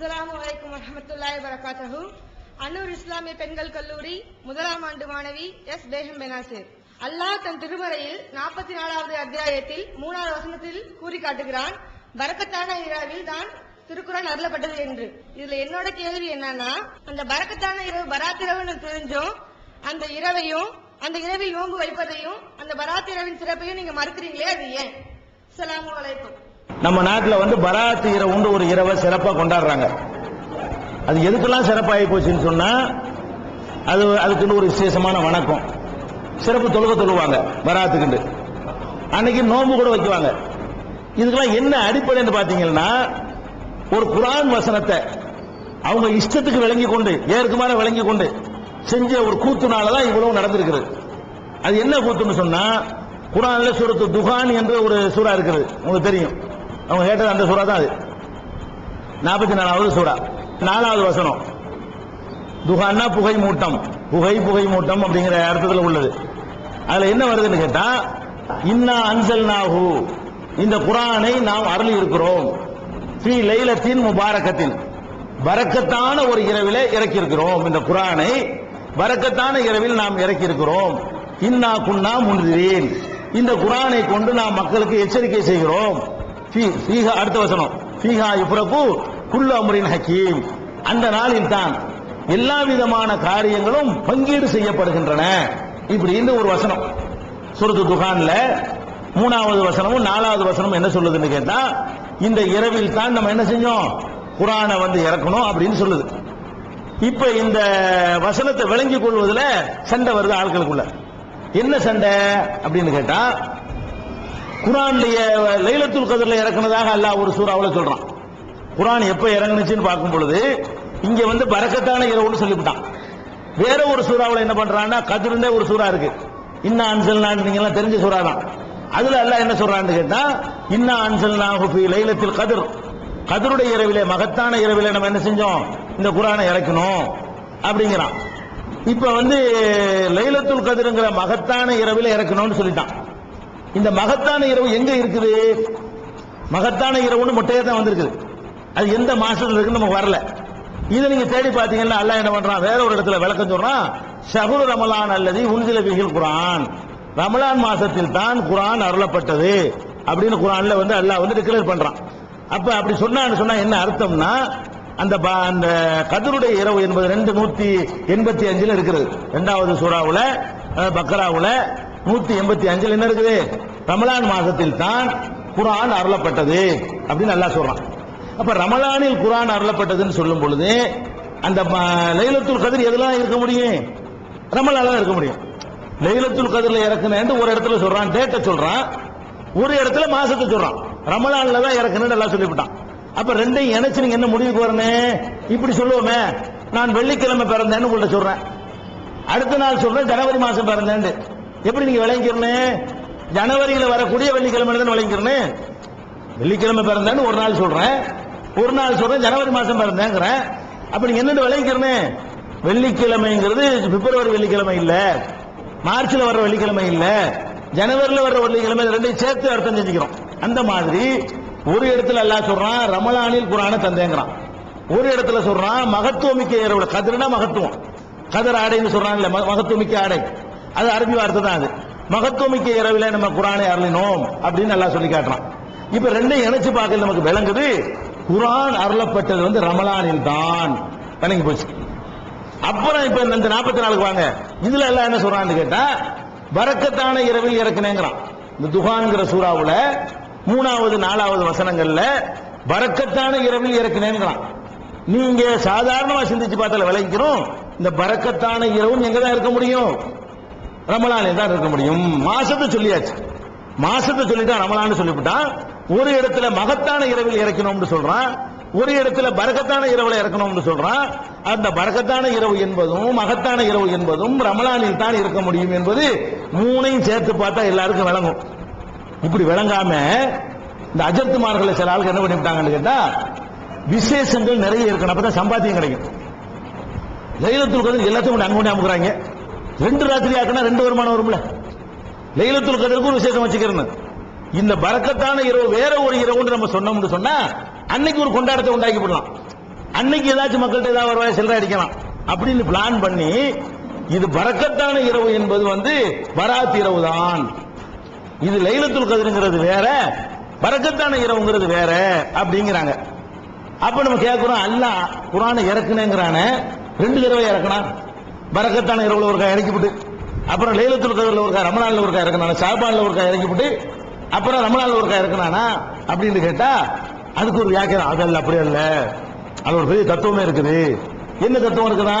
அஸ்லாம் அலைக்கும் வரமத்துல்லாய் வரகாத்தஹு அன்னூர் இஸ்லாமிய பெண்கள் கல்லூரி முதலாம் ஆண்டு மாணவி எஸ் பேகம் பெனாசிர். அல்லாஹ் தன் திருமறையில் நாற்பத்தி நாலாவது அத்தியாயத்தில் மூணாவது வசனத்தில் கூறி காட்டுகிறான் பரக்கத்தான இரவில் தான் திருக்குறள் அருளப்பட்டது என்று. இதுல என்னோட கேள்வி என்னன்னா அந்த பரக்கத்தான இரவு பராத்திரவுன்னு தெரிஞ்சும் அந்த இரவையும் அந்த இரவில் நோன்பு வைப்பதையும் அந்த பராத்திரவின் சிறப்பையும் நீங்க மறுக்கிறீங்களே அது ஏன்? அஸ்ஸலாமு அலைக்கும். நம்ம நாட்டுல வந்து பராத்து இரவுண்டு ஒரு இரவை சிறப்பா கொண்டாடுறாங்க. அது எதுக்கெல்லாம் சிறப்பாகி போச்சுன்னு சொன்னா அது அதுக்குன்னு ஒரு விசேஷமான வணக்கம். சிறப்பு தொழுக தொழுவாங்க பராத்துக்குண்டு. அன்னைக்கு நோன்பு கூட வைக்குவாங்க. இதுக்கெல்லாம் என்ன அடிப்படைன்னு பார்த்தீங்கன்னா ஒரு குரான் வசனத்தை அவங்க இஷ்டத்துக்கு விளங்கி கொண்டு ஏற்குமாற விளங்கி கொண்டு செஞ்ச ஒரு கூத்துனாலதான் இவ்வளவு நடந்திருக்கிறது. அது என்ன கூத்துன்னு சொன்னா குரான்ல சூரத்து துகான் என்ற ஒரு சூறா இருக்கிறது உங்களுக்கு தெரியும். அவங்க கேட்டது அந்த சூறா தான் அது. நாற்பத்தி நாலாவது சூறா. நாலாவது வசனம். துகான்னா புகை மூட்டம். புகை புகை மூட்டம் அப்படிங்கிற அர்த்தத்தில் உள்ளது. அதுல என்ன வருதுன்னு கேட்டா இன்னா அன்சல் நாகு இந்த குரானை நாம் அருளி இருக்கிறோம். ஸ்ரீ லைலத்தின் முபாரக்கத்தின் வரக்கத்தான ஒரு இரவிலே இறக்கி இருக்கிறோம் இந்த குரானை. வரக்கத்தான இரவில் நாம் இறக்கி இருக்கிறோம் இன்னா குன்னா முன்திரீன். இந்த குரானை கொண்டு நாம் மக்களுக்கு எச்சரிக்கை செய்கிறோம். அடுத்த வசனம். ஃபீஹா இப்ரபு குல்லு அமரின் ஹக்கீம். அந்த நாளில் தான் எல்லா விதமான காரியங்களும் பங்கீடு செய்யப்படுகின்றன. இப்படின்னு ஒரு வசனம். சுருது துகான்ல மூணாவது வசனமும் நாலாவது வசனமும் என்ன சொல்லுதுன்னு கேட்டா இந்த இரவில் தான் நம்ம என்ன செஞ்சோம்? குரானை வந்து இறக்கணும் அப்படின்னு சொல்லுது. இப்ப இந்த வசனத்தை விளங்கிக் கொள்வதில் சண்டை வருது ஆட்களுக்குள்ள. என்ன சண்டை அப்படின்னு கேட்டா குரான்லய லைலத்துல் கதிரில் இறக்குனதாக அல்லாஹ் ஒரு சூறாவில் சொல்றான். குரான் எப்ப இறங்குனுச்சுன்னு பார்க்கும் பொழுது இங்க வந்து பறக்கத்தான இரவுன்னு சொல்லிவிட்டான். வேற ஒரு சூறாவில் என்ன பண்றான்னா கதிர்ந்தே ஒரு சூறா இருக்கு. இன்னும் அன்சல் நீங்க எல்லாம் தெரிஞ்ச சூறா தான் அதுல அல்லாஹ் என்ன சொல்றான்னு கேட்டா இன்னும் அன்சல் ஃபீ லைலத்தில் கதிர். கதிருடைய இரவிலே மகத்தான இரவிலே நம்ம என்ன செஞ்சோம்? இந்த குரானை இறக்கணும் அப்படிங்கிறான். இப்ப வந்து லைலத்துல் கதிருங்கிற மகத்தான இரவில் இறக்கணும்னு சொல்லிட்டான். இந்த மகத்தான இரவு எங்க இருக்குது? மகத்தான இரவுன்னு முட்டையே தான் வந்திருக்குது. அது எந்த மாசத்துல இருக்குன்னு நமக்கு வரல. இதை நீங்க தேடி பாத்தீங்கன்னா அல்லாஹ் என்ன பண்றான்? வேற ஒரு இடத்துல விளக்கம் சொல்றான். ஷஹுரு ரமலான் அல்லது உன்சில பிகில் குரான் ரமலான் மாசத்தில் தான் குரான் அருளப்பட்டது அப்படின்னு குரான்ல வந்து அல்லாஹ் வந்து டிக்ளேர் பண்றான். அப்ப அப்படி சொன்னான்னு சொன்னா என்ன அர்த்தம்னா அந்த ப- அந்த கதருடைய இரவு என்பது ரெண்டு நூத்தி எண்பத்தி அஞ்சுல இருக்கிறது. ரெண்டாவது சூறாவுல அஹ், நூத்தி எண்பத்தி அஞ்சுல என்ன இருக்குது? ரமலான் மாதத்தில் தான் குரான் அருளப்பட்டது அப்படின்னு நல்லா சொல்றான். அப்ப ரமலானில் குரான் அருளப்பட்டதுன்னு சொல்லும் பொழுது அந்த ம- லைலத்துல் கதிர் எதெல்லாம் இருக்க முடியும்? ரமலால தான் இருக்க முடியும். லைலத்துல் கதிரில் இறக்குனேன்னு ஒரு இடத்துல சொல்றான் டேட்டை சொல்றான் ஒரு இடத்துல மாசத்தை சொல்றான். ரமலான்ல தான் இறக்குன்னு எல்லாம் சொல்லிவிட்டான். அப்ப ரெண்டையும் இணைச்சு நீங்க என்ன முடிவுக்கு வரணும் இப்படி சொல்லுவோமே. நான் வெள்ளிக்கிழமை பிறந்தேன்னு உங்கள்ட்ட சொல்றேன். அடுத்த நாள் சொல்றேன் ஜனவரி மாசம் பிறந்தேன்னு எப்படி நீங்க விளங்கிக்கிறனே ஜனவரியில வரக்கூடிய வெள்ளிக்கிழமை தான் விளங்கிக்கிறனே வெள்ளிக்கிழமை பிறந்தேன்னு ஒரு நாள் சொல்றேன். ஒரு நாள் சொல்றேன் ஜனவரி மாசம் பிறந்தேங்கிறேன். அப்ப நீங்க என்னென்ன விளங்கிக்கிறனே வெள்ளிக்கிழமைங்கிறது பிப்ரவரி வெள்ளிக்கிழமை இல்ல. மார்ச்ல வர்ற வெள்ளிக்கிழமை இல்ல. ஜனவரியில் வர்ற வெள்ளிக்கிழமை ரெண்டையும் சேர்த்து அர்த்தம் செஞ்சுக்கிறோம். அந்த மாதிரி ஒரு இடத்துல எல்லாம் சொல்றான் ரமலானில் குரான தந்தேங்கிறான். ஒரு இடத்துல சொல்றான் மகத்துவமிக்க இரவுல கதிர்னா மகத்துவம். கதிர் ஆடைன்னு சொல்றான்ல ம- மகத்துவமிக்க ஆடை. அது அரபி வார்த்தை தான் அது. மகத்துவமிக்க இரவில் நம்ம குரானை அருளினோம் அப்படின்னு நல்லா சொல்லி காட்டுறான். இப்ப ரெண்டையும் இணைச்சு பார்க்க நமக்கு விளங்குது. குரான் அருளப்பட்டது வந்து ரமலானில் தான். விளங்கி போச்சு. அப்புறம் இப்ப இந்த நாற்பத்தி நாளுக்கு வாங்க. இதுல எல்லாம் என்ன சொல்றான்னு கேட்டா வரக்கத்தான இரவில் இறக்குனேங்கிறான். இந்த துகான்கிற சூறாவுல மூணாவது நாலாவது வசனங்கள்ல வரக்கத்தான இரவில் இறக்குனேங்கிறான். நீங்க சாதாரணமா சிந்திச்சு பார்த்தால விளைக்கிறோம் இந்த பறக்கத்தான இரவும் எங்க தான் இருக்க முடியும்? ரமலானே தான் இருக்க முடியும். மாசத்தை சொல்லியாச்சு. மாசத்தை சொல்லிட்டா ரமலான்னு சொல்லிவிட்டான் ஒரு இடத்துல மகத்தான இரவில் இறக்கணும்னு சொல்றான் ஒரு இடத்துல பரகத்தான இரவுல இறக்கணும்னு சொல்றான். அந்த பரகத்தான இரவு என்பதும் மகத்தான இரவு என்பதும் ரமலானில் தான் இருக்க முடியும் என்பது மூணையும் சேர்த்து பார்த்தா எல்லாருக்கும் விளங்கும். இப்படி விளங்காம இந்த அஜர்த்துமார்களை சில ஆளுக்கு என்ன பண்ணிவிட்டாங்கன்னு கேட்டா விசேஷங்கள் நிறைய இருக்கணும். அப்பதான் சம்பாத்தியம் கிடைக்கும். லைலத்துல் கதிர் எல்லாத்தையும் கொண்டு அமுக்குறாங்க. ரெண்டு ராத்திரி ஆக்கினா ரெண்டு வருமானம் வரும்ல? லைலத்துல் கதிருக்கு ஒரு விசேஷம் வச்சுக்கிறேன் இந்த பறக்கத்தான இரவு வேற ஒரு இரவுன்னு நம்ம சொன்னோம்னு சொன்னா அன்னைக்கு ஒரு கொண்டாடத்தை உண்டாக்கி விடலாம் அன்னைக்கு ஏதாச்சும் மக்கள்கிட்ட ஏதாவது வருவாய் செல்ற சில்லறை அடிக்கலாம். அப்படின்னு பிளான் பண்ணி இது பறக்கத்தான இரவு என்பது வந்து பராத் இரவு தான் இது லைலத்துல் கதிருங்கிறது வேற பறக்கத்தான இரவுங்கிறது வேற அப்படிங்கிறாங்க. அப்ப நம்ம கேட்கிறோம் அல்லாஹ் குரானை இறக்குனேங்கிறான ரெண்டு தடவை இறக்குனா? பறக்கத்தான இரவுல ஒருக்கா இறக்கிவிட்டு அப்புறம் லைலத்துல் கதிரில் ஒருக்கா ரமணான்ல ஒருக்கா இறக்குனானா ஷாபான்ல ஒருக்கா இறக்கிவிட்டு அப்புறம் ரமணான்ல ஒருக்கா இறக்குனானா அப்படின்னு கேட்டா அதுக்கு ஒரு வியாக்கியம் அதல்ல அப்படி அல்ல. அது ஒரு பெரிய தத்துவமே இருக்குது. என்ன தத்துவம் இருக்குன்னா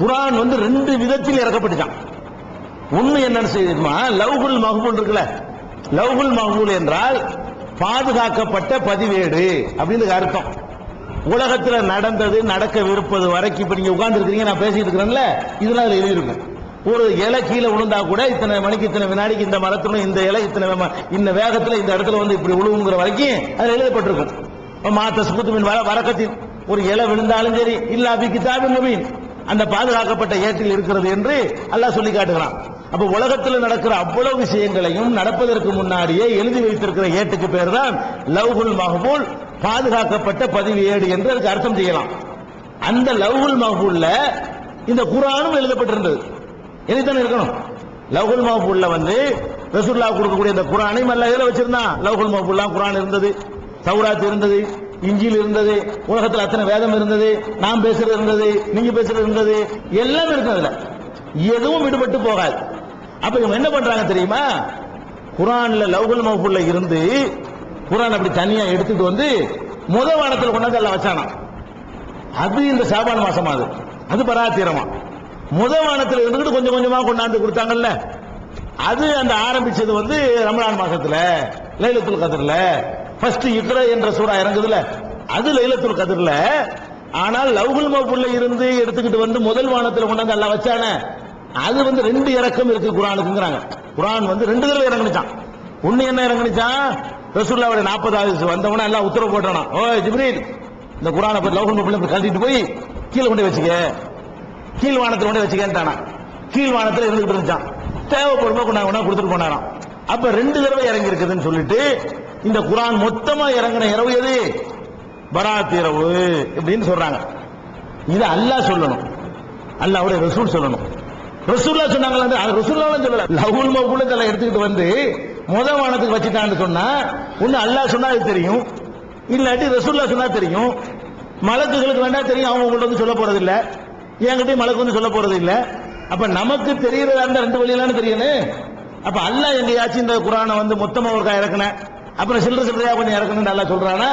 குரான் வந்து ரெண்டு விதத்தில் இறக்கப்பட்டுச்சான். ஒண்ணு என்னன்னு செய்யுமா லவ்குல் மஹபூல் இருக்குல்ல. லவ்குல் மஹபூல் என்றால் பாதுகாக்கப்பட்ட பதிவேடு அப்படின்னு அர்த்தம். உலகத்தில் நடந்தது நடக்கவிருப்பது வரைக்கும் இப்ப நீங்க உட்கார்ந்து நான் பேசிட்டு இருக்கிறேன்ல இதெல்லாம் அதில் எழுதியிருக்கும். ஒரு இலை கீழே விழுந்தா கூட இத்தனை மணிக்கு இத்தனை வினாடிக்கு இந்த மரத்துல இந்த இலை இத்தனை இந்த வேகத்துல இந்த இடத்துல வந்து இப்படி விழுவுங்கிற வரைக்கும் அதில் எழுதப்பட்டிருக்கும். மாத்த சுகுத்துமின் வர வரக்கத்தின் ஒரு இலை விழுந்தாலும் சரி இல்ல அபி கிதாபின் மீன் அந்த பாதுகாக்கப்பட்ட ஏற்றில் இருக்கிறது என்று அல்லாஹ் சொல்லி காட்டுகிறான். அப்ப உலகத்தில் நடக்கிற அவ்வளவு விஷயங்களையும் நடப்பதற்கு முன்னாடியே எழுதி வைத்திருக்கிற ஏட்டுக்கு பேர் தான் லவ்குல் மஹபூல் பாதுகாக்கப்பட்ட பதிவு ஏடு என்று அதுக்கு அர்த்தம் செய்யலாம். அந்த லவ்குல் மஹபூல்ல இந்த குரானும் எழுதப்பட்டிருந்தது. எழுதித்தானே இருக்கணும்? லவ்குல் மஹபூல்ல வந்து ரசூல்லா கொடுக்கக்கூடிய இந்த குரானையும் எல்லாம் இதில் வச்சிருந்தான் லவ்குல் மஹபூல்லாம் குரான் இருந்தது சௌராத் இருந்தது இஞ்சில் இருந்தது உலகத்தில் அத்தனை வேதம் இருந்தது நாம் பேசுறது இருந்தது நீங்க பேசுறது இருந்தது எல்லாம் இருக்கும் அதுல. எதுவும் விடுபட்டு போகாது. அப்ப இவங்க என்ன பண்றாங்க தெரியுமா? குரான்ல லவ்குல் மஹபூல்ல இருந்து குரான் அப்படி தனியா எடுத்துட்டு வந்து முத வானத்தில் கொண்டாந்து எல்லாம் வச்சானாம். அது இந்த சாபான் மாசம் அது. அது பராத்திரமா. முத வானத்தில் இருந்துட்டு கொஞ்சம் கொஞ்சமா கொண்டாந்து கொடுத்தாங்கல்ல. அது அந்த ஆரம்பிச்சது வந்து ரமலான் மாசத்துல லைலத்துல் கதிரில். ஃபர்ஸ்ட் இக்ர என்ற சூறா இறங்குதுல அது லைலத்துல் கதிரில். ஆனால் லவ்குல் மஹ்பூல்ல இருந்து எடுத்துக்கிட்டு வந்து முதல் வானத்தில் கொண்டாந்து எல்லாம் வச்சானே. அது வந்து ரெண்டு இறக்கம் இருக்கு குரானுக்குங்கிறாங்க. குரான் வந்து ரெண்டு தடவை இறங்குனுச்சான் ஒன்னு என்ன இறங்குனுச்சான் ரசூல்லாவுடைய ஆயுசு வந்தவன எல்லாம் உத்தரவு போட்டானா? ஓ ஜிப்ரீல் இந்த குரானை போய் லவ் பிள்ளை கழட்டிட்டு போய் கீழே கொண்டு வச்சுக்க. கீழ் வானத்தில் கொண்டு வச்சுக்கேன்ட்டானா கீழ் வானத்தில் இருந்துகிட்டு இருந்துச்சான் தேவைப்படும் கொண்டா கொண்டா கொடுத்துட்டு போனாராம். அப்ப ரெண்டு தடவை இறங்கி இருக்குதுன்னு சொல்லிட்டு இந்த குரான் மொத்தமா இறங்கின இரவு எது? பராத் இரவு அப்படின்னு சொல்றாங்க. இது அல்லாஹ் சொல்லணும். அல்லாஹ்வுடைய ரசூல் சொல்லணும். ரசூல்லா சொன்னாங்களா அது ரசூல்லாவும் சொல்லல. லவுல் மவுல இதெல்லாம் எடுத்துக்கிட்டு வந்து முத வானத்துக்கு வச்சுட்டான்னு சொன்னா ஒன்னு அல்லாஹ் சொன்னா அது தெரியும். இல்லாட்டி ரசூல்லா சொன்னா தெரியும். மலக்குகளுக்கு வேண்டாம் தெரியும் அவங்க உங்கள்ட்ட வந்து சொல்ல போறது இல்ல என்கிட்டயும் மலக்கு வந்து சொல்ல போறது இல்ல அப்ப நமக்கு தெரியறதா இருந்தா ரெண்டு வழியிலான்னு தெரியணும் அப்ப அல்லாஹ் எங்கேயாச்சும் இந்த குரானை வந்து மொத்தமா ஒருக்கா இறக்குன அப்புறம் சில்லற சில்லறையா கொஞ்சம் இறக்கணும்னு நல்லா சொல்றானா?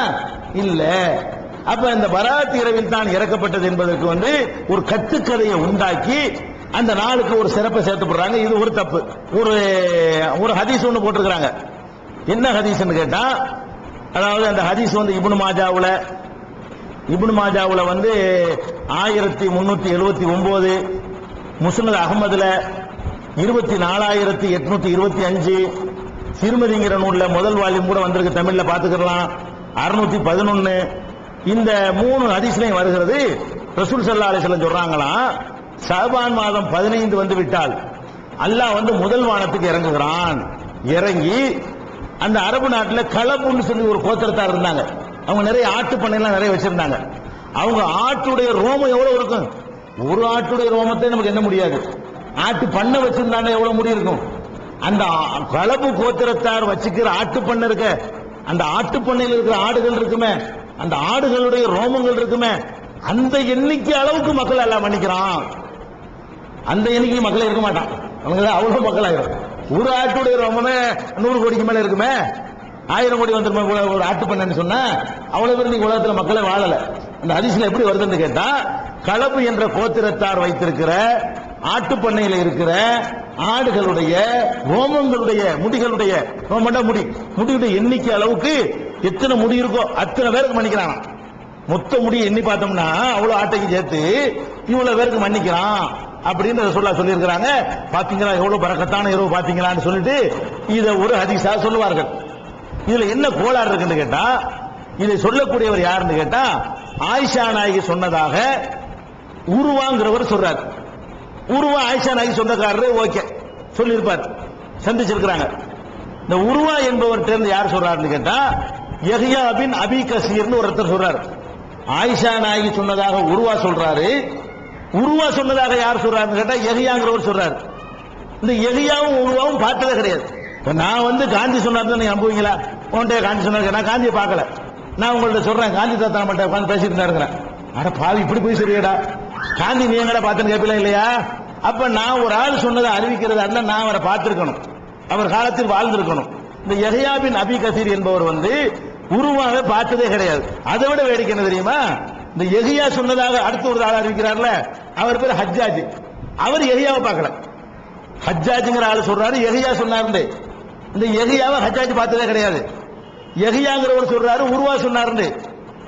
இல்ல. அப்ப இந்த பராத் இரவில் தான் இறக்கப்பட்டது என்பதற்கு வந்து ஒரு கட்டுக்கதையை உண்டாக்கி அந்த நாளுக்கு ஒரு சிறப்பை சேர்த்து போடுறாங்க. இது ஒரு தப்பு. ஒரு ஒரு ஹதீஸ் ஒன்று போட்டிருக்கிறாங்க. என்ன ஹதீஸ்னு கேட்டா அதாவது அந்த ஹதீஸ் வந்து இபுன் மாஜாவுல இபுன் மாஜாவுல வந்து ஆயிரத்தி முன்னூத்தி எழுபத்தி ஒன்பது முஸ்னத் அகமதுல இருபத்தி நாலாயிரத்தி எட்நூத்தி இருபத்தி அஞ்சு சிறுமதிங்கிற நூல்ல முதல் வால்யூம் கூட வந்திருக்கு. தமிழ்ல பாத்துக்கலாம் அறுநூத்தி பதினொன்னு. இந்த மூணு ஹதீஸ்லையும் வருகிறது. ரசூல் சல்லா அலிஸ்லம் சொல்றாங்களாம் சஹபான் மாதம் பதினைந்து வந்து விட்டால் அல்லாஹ் வந்து முதல் வானத்துக்கு இறங்குகிறான். இறங்கி அந்த அரபு நாட்டில் களப்புன்னு சொல்லி ஒரு கோத்திரத்தார் இருந்தாங்க. அவங்க நிறைய ஆட்டு பண்ணையெல்லாம் நிறைய வச்சிருந்தாங்க. அவங்க ஆட்டுடைய ரோமம் எவ்வளவு இருக்கும்? ஒரு ஆட்டுடைய ரோமத்தை நமக்கு என்ன முடியாது? ஆட்டு பண்ணை வச்சிருந்தாங்க எவ்வளவு முடி இருக்கும்? அந்த ஆ- களப்பு கோத்திரத்தார் வச்சுக்கிற ஆட்டு பண்ணை இருக்க அந்த ஆட்டு பண்ணையில் இருக்கிற ஆடுகள் இருக்குமே அந்த ஆடுகளுடைய ரோமங்கள் இருக்குமே அந்த எண்ணிக்கை அளவுக்கு மக்கள் எல்லாம் மன்னிக்கிறான். அந்த எண்ணிக்கை மக்களே இருக்க மாட்டான். அவங்க அவ்வளவு மக்கள் ஆயிரும் ஒரு ஆட்டுடைய ரொம்பமே நூறு கோடிக்கு மேல இருக்குமே? ஆயிரம் கோடி வந்துருமே ஒரு ஆட்டு பண்ணன்னு சொன்னா அவ்வளவு பேர் நீங்க உலகத்துல மக்களே வாழல. அந்த ஹதீஸ்ல எப்படி வருதுன்னு கேட்டா களப்பு என்ற கோத்திரத்தார் வைத்திருக்கிற ஆட்டு பண்ணையில இருக்கிற ஆடுகளுடைய ரோமங்களுடைய முடிகளுடைய ரோமண்டா முடி முடியுடைய எண்ணிக்கை அளவுக்கு எத்தனை முடி இருக்கோ அத்தனை பேருக்கு மன்னிக்கிறானா. மொத்த முடியை எண்ணி பார்த்தோம்னா அவ்வளவு ஆட்டைக்கு சேர்த்து இவ்வளவு பேருக்கு மன்னிக்கிறான். அப்படின்னு சொல்ல சொல்லியிருக்கிறாங்க. பாத்தீங்களா எவ்வளவு பறக்கத்தான இரவு பாத்தீங்களான்னு சொல்லிட்டு இதை ஒரு ஹதீஸா சொல்லுவார்கள். இதுல என்ன கோளாறு இருக்குன்னு கேட்டா இதை சொல்லக்கூடியவர் யாருன்னு கேட்டா ஆயிஷா நாயகி சொன்னதாக உருவாங்கிறவர் சொல்றார். உருவா ஆயிஷா நாயகி சொந்தக்காரரு ஓகே சொல்லியிருப்பார். சந்திச்சிருக்கிறாங்க. இந்த உருவா என்பவர்கிட்ட இருந்து யார் சொல்றாருன்னு கேட்டா யஹியா பின் அபி கசீர்னு ஒருத்தர் சொல்றாரு. ஆயிஷா நாயகி சொன்னதாக உருவா சொல்றாரு. உருவா சொன்னதாக யார் சொல்றாருன்னு கேட்டா எகியாங்கிறவர் சொல்றாரு. இந்த எகியாவும் உருவாவும் பார்த்ததே கிடையாது. இப்போ நான் வந்து காந்தி சொன்னார் நீங்க நம்புவீங்களா? உன்ட்டே காந்தி சொன்னார் நான் காந்தியை பார்க்கல. நான் உங்கள்ட்ட சொல்றேன் காந்தி தாத்தா மட்டும் உட்காந்து பேசிட்டு இருந்தாருங்கிறேன் அட பாவி இப்படி போய் சரியாடா காந்தி நீ எங்கடா பார்த்துன்னு கேட்பீங்களா இல்லையா? அப்ப நான் ஒரு ஆள் சொன்னதை அறிவிக்கிறதா அல்ல நான் அவரை பார்த்திருக்கணும். அவர் காலத்தில் வாழ்ந்திருக்கணும். இந்த எஹ்யாபின் அபி கசீர் என்பவர் வந்து உருவாக பார்த்ததே கிடையாது. அதை விட வேடிக்கை என்ன தெரியுமா? இந்த எஹியா சொன்னதாக அடுத்த ஒரு ஆள் அறிவிக்கிறார்ல அவர் பேர் ஹஜ்ஜாஜ். அவர் எஹியாவை பார்க்கல. ஹஜ்ஜாஜ்ங்கிற ஆள் சொல்றாரு எஹியா சொன்னாரு இந்த எஹியாவை ஹஜ்ஜாஜ் பார்த்ததே கிடையாது. எஹியாங்கிறவர் சொல்றாரு உருவா சொன்னாரு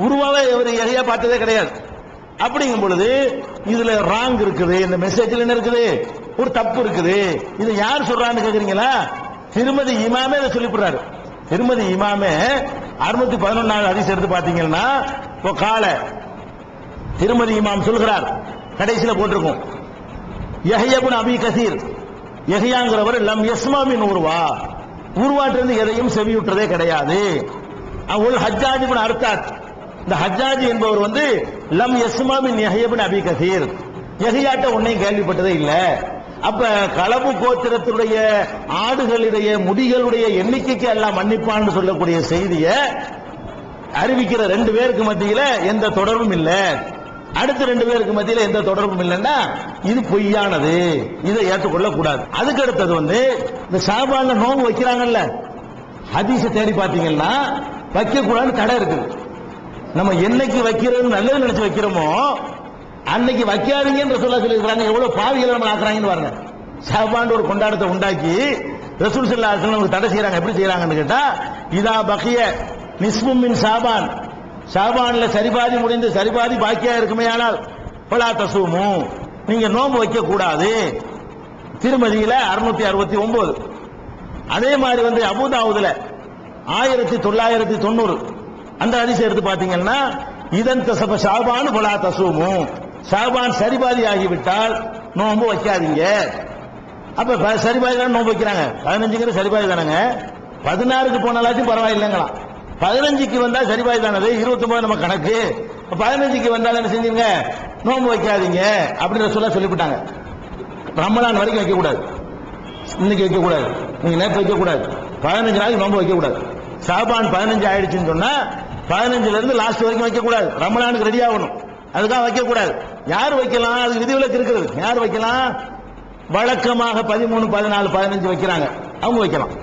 உருவாவை இவர் எஹியா பார்த்ததே கிடையாது. அப்படிங்கும் பொழுது இதுல ராங் இருக்குது இந்த மெசேஜ்ல என்ன இருக்குது? ஒரு தப்பு இருக்குது. இது யார் சொல்றான்னு கேக்குறீங்களா? திருமதி இமாமே இதை சொல்லிவிடுறாரு. திருமதி இமாமே அறுநூத்தி பதினொன்னாவது ஹதீஸ் எடுத்து பாத்தீங்கன்னா இப்போ காலை திருமதி இமாம் சொல்கிறார். கடைசியில் போட்டிருக்கும். யஹ்யபுன் அபி கசீர். யஹ்யாங்கிறவர் லம் யஸ்மாமின் உருவா. உருவாட்டிலிருந்து எதையும் செவியுற்றதே கிடையாது. ஒரு ஹஜ்ஜாஜி இப்னு அர்த்தாத் இந்த ஹஜ்ஜாஜி என்பவர் வந்து லம் யஸ்மாமின் யஹ்யபுன் அபி கசீர். எகையாட்ட உன்னையும் கேள்விப்பட்டதே இல்லை. அப்ப களவு கோத்திரத்துடைய ஆடுகளுடைய முடிகளுடைய எண்ணிக்கைக்கு எல்லாம் மன்னிப்பான்னு சொல்லக்கூடிய செய்தியை அறிவிக்கிற ரெண்டு பேருக்கு மத்தியில் எந்த தொடர்பும் இல்லை. அடுத்த ரெண்டு பேருக்கு மத்தியில எந்த தொடர்பும் இல்லைன்னா இது பொய்யானது. இதை ஏற்றுக்கொள்ள கூடாது அதுக்கு அடுத்தது வந்து இந்த சாபான்ல நோன்பு வைக்கிறாங்கல்ல ஹதீஸை தேடி பார்த்தீங்கன்னா வைக்க கூடாதுன்னு தடை இருக்குது. நம்ம என்னைக்கு வைக்கிறது நல்லது நினைச்சு வைக்கிறோமோ அன்னைக்கு வைக்காதீங்கன்னு ரசூல்லா சொல்லியிருக்கிறாங்க. எவ்வளவு பாவிகளை நம்ம ஆக்குறாங்கன்னு பாருங்க. சாபாண்டு ஒரு கொண்டாடத்தை உண்டாக்கி ரசூல் சல்லா நமக்கு தடை செய்யறாங்க. எப்படி செய்யறாங்கன்னு கேட்டா இதா பக்கிய நிஸ்பும் சாபான் சாபான்ல சரிபாதி முடிந்து சரிபாதி பாக்கியா இருக்குமே ஆனால் பலா தசூமு. நீங்க நோன்பு வைக்க கூடாது திருமதியில அறுநூத்தி அறுபத்தி ஒன்பது அதே மாதிரி வந்து அபுதாவுதுல ஆயிரத்தி தொள்ளாயிரத்தி தொண்ணூறு. அந்த அதிசயம் எடுத்து பாத்தீங்கன்னா இதன் தசப ஷாபான் பலா தசூமு. ஷாபான் சரிபாதி ஆகிவிட்டால் நோன்பு வைக்காதீங்க. அப்ப சரிபாதி தான் நோன்பு வைக்கிறாங்க. பதினஞ்சுங்கிற சரிபாதி தானங்க. பதினாறுக்கு போனாலாச்சும் பரவாயில்லைங்களாம். பதினஞ்சுக்கு வந்தா சரிபாய் தானது இருபத்தி ஒன்பது நம்ம கணக்கு. பதினஞ்சுக்கு வந்தாலும் என்ன செஞ்சீங்க நோன்பு வைக்காதீங்க. அப்படின்ற சொல்ல சொல்லிவிட்டாங்க. ரமலான் வரைக்கும் வைக்கக்கூடாது. இன்னைக்கு வைக்கக்கூடாது. நீங்க நேற்று வைக்கக்கூடாது. பதினஞ்சு நாளைக்கு நோன்பு வைக்கக்கூடாது. சாபான் பதினஞ்சு ஆயிடுச்சுன்னு சொன்னா பதினஞ்சுல இருந்து லாஸ்ட் வரைக்கும் வைக்கக்கூடாது. ரமலானுக்கு ரெடி ஆகணும். அதுக்காக வைக்கக்கூடாது. யார் வைக்கலாம்? அது விதிவிலக்கு இருக்கிறது. யார் வைக்கலாம்? வழக்கமாக பதிமூணு பதினாலு பதினஞ்சு வைக்கிறாங்க. அவங்க வைக்கலாம்.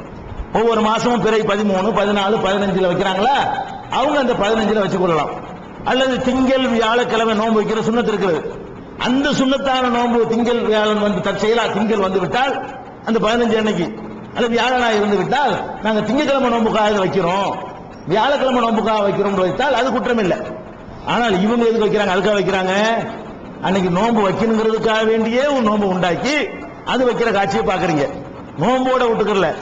ஒவ்வொரு மாசமும் பிறை பதிமூணு பதினாலு பதினஞ்சுல வைக்கிறாங்களா? அவங்க அந்த பதினஞ்சுல வச்சு கொள்ளலாம் அல்லது திங்கள் வியாழக்கிழமை நோன்பு வைக்கிற சுண்ணத்து இருக்கிறது அந்த சுண்ணத்தான நோன்பு திங்கள் வியாழன் வந்து தற்செயலா திங்கள் வந்து விட்டால் அந்த பதினஞ்சு அன்னைக்கு அல்லது வியாழனா இருந்து விட்டால் நாங்க திங்கக்கிழமை நோன்புக்காக வைக்கிறோம். வியாழக்கிழமை நோன்புக்காக வைக்கிறோம் வைத்தால் அது குற்றம் இல்லை ஆனால் இவங்க எதுக்கு வைக்கிறாங்க? அதுக்காக வைக்கிறாங்க. அன்னைக்கு நோன்பு வைக்கணுங்கிறதுக்காக வேண்டியே நோன்பு உண்டாக்கி அது வைக்கிற காட்சியை பாக்குறீங்க நோன்போட விட்டுக்கல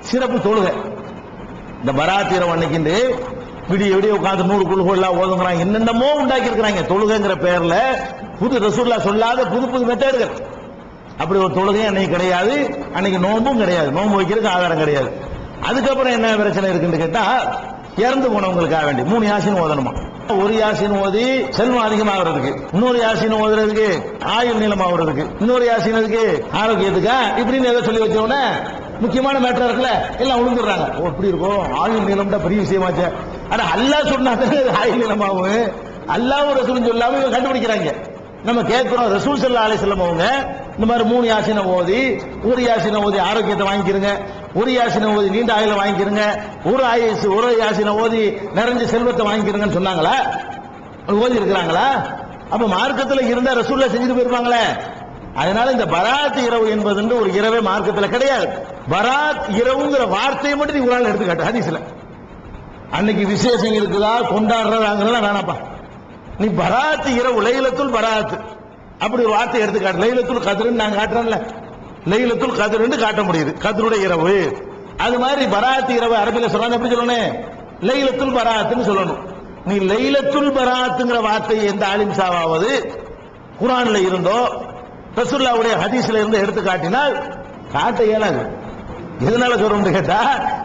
சிறப்பு தொழுகை. இந்த பராத்திரம் அன்னைக்கு விடிய விடிய உட்காந்து நூறு குழுக்கள்லாம் ஓதுங்கிறாங்க. என்னென்னமோ உண்டாக்கி இருக்கிறாங்க தொழுகைங்கிற பேர்ல புது ரசூல்லா சொல்லாத புது புது மெத்தேடுகள் அப்படி ஒரு தொழுகையும் அன்னைக்கு கிடையாது. அன்னைக்கு நோன்பும் கிடையாது. நோன்பு வைக்கிறதுக்கு ஆதாரம் கிடையாது. அதுக்கப்புறம் என்ன பிரச்சனை இருக்குன்னு கேட்டா இறந்து போனவங்களுக்காக வேண்டி. மூணு யாசின் ஓதணுமா? ஒரு யாசின் ஓதி செல்வம் அதிகமாகிறதுக்கு. இன்னொரு யாசின் ஓதுறதுக்கு ஆயுள் நீளமாகிறதுக்கு. இன்னொரு யாசின் அதுக்கு ஆரோக்கியத்துக்கா? இப்படின்னு ஏதோ சொல்லி வச்ச உடனே முக்கியமான மேட்டர் இருக்குல்ல? எல்லாம் விழுந்துடுறாங்க ஓ இப்படி இருக்கும். ஆயுள் நீளம்டா பெரிய விஷயமாச்சு. ஆனா அல்லாஹ் சொன்னா தானே ஆயுள் நீளமாகும் அல்லாவும் ரசூலும் சொல்லாம இவங்க கண்டுபிடிக்கிறாங்க. நம்ம கேட்கிறோம் ரசூல் சல்லா செல்லம் அவங்க இந்த மாதிரி மூணு யாசினை ஓதி ஒரு யாசினை ஓதி ஆரோக்கியத்தை வாங்கிக்கிறங்க ஒரு யாசினை ஓதி நீண்ட ஆயுள வாங்கிக்கிறங்க ஒரு ஆயுசு ஒரு யாசினை ஓதி நிறைஞ்ச செல்வத்தை வாங்கிக்கிறங்கன்னு சொன்னாங்களா? ஓதி இருக்கிறாங்களா அப்ப மார்க்கத்துல இருந்தா ரசூல்ல செஞ்சுட்டு போயிருப்பாங்களே. அதனால இந்த பராத் இரவு என்பது ஒரு இரவே மார்க்கத்தில் கிடையாது. பராத் இரவுங்கிற வார்த்தையை மட்டும் நீ உங்களால் எடுத்துக்காட்டு ஹதீஸ்ல. அன்னைக்கு விசேஷம் இருக்குதா கொண்டாடுறதாங்கிறதா வேணாப்பா. நீ பராத் இரவு லைலத்துல் பராத். அப்படி ஒரு வார்த்தை எடுத்துக்காட்டு. லைலத்துல் கதிர்னு நான் காட்டுறேன்ல. லைலத்துல் கதிர்னு காட்ட முடியுது. கதிருடைய இரவு. அது மாதிரி பராத் இரவு அரபில சொல்றாங்க எப்படி சொல்லணும்? லைலத்துல் பராத்துன்னு சொல்லணும். நீ லைலத்துல் பராத்துங்கிற வார்த்தை எந்த ஆலிம்சாவாவது குரான்ல இருந்தோ ரசூல்லாவுடைய ஹதீஸ்ல இருந்து எடுத்து காட்டினால் காட்ட இயலாது. எதனால சொல்றோம்னு கேட்டா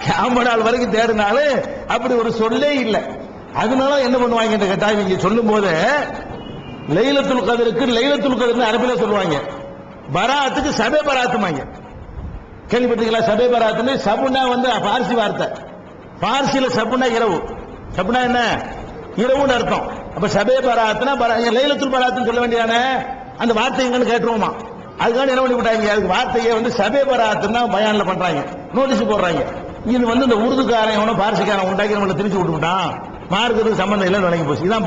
கியாம நாள் வரைக்கும் தேடினாலும் அப்படி ஒரு சொல்லே இல்லை. அதனால என்ன பண்ணுவாங்க கேட்டா இவங்க சொல்லும் போது லைலத்துல் கதருக்கு லைலத்துல் கதர்னு அரபில சொல்லுவாங்க. பராத்துக்கு சபை பராத்துமாங்க கேள்விப்பட்டீங்களா சபை பராத்துன்னு சபுனா வந்து பார்சி வார்த்தை. பார்சியில சபுனா இரவு. சபுனா என்ன? இரவுன்னு அர்த்தம். அப்ப சபை பராத்துனா பரா லைலத்துல் பராத்துன்னு சொல்ல வேண்டியதானே? அந்த வார்த்தை எங்கன்னு கேட்டுருவோமா? அதுக்காக என்ன பண்ணி விட்டாங்க? அதுக்கு வார்த்தையை வந்து சபை பராத்துன்னா பயானில் பண்றாங்க. நோட்டீஸ் போடுறாங்க. இது வந்து இந்த உருதுக்காரன் எவனோ பார்சிக்காரன் உண்டாக்கி நம்மளை திரிச்சு விட்டுவிட்டான். மார்க்கத்துக்கு சம்பந்தம் இல்லைன்னு விளங்கி போச்சு. இதான்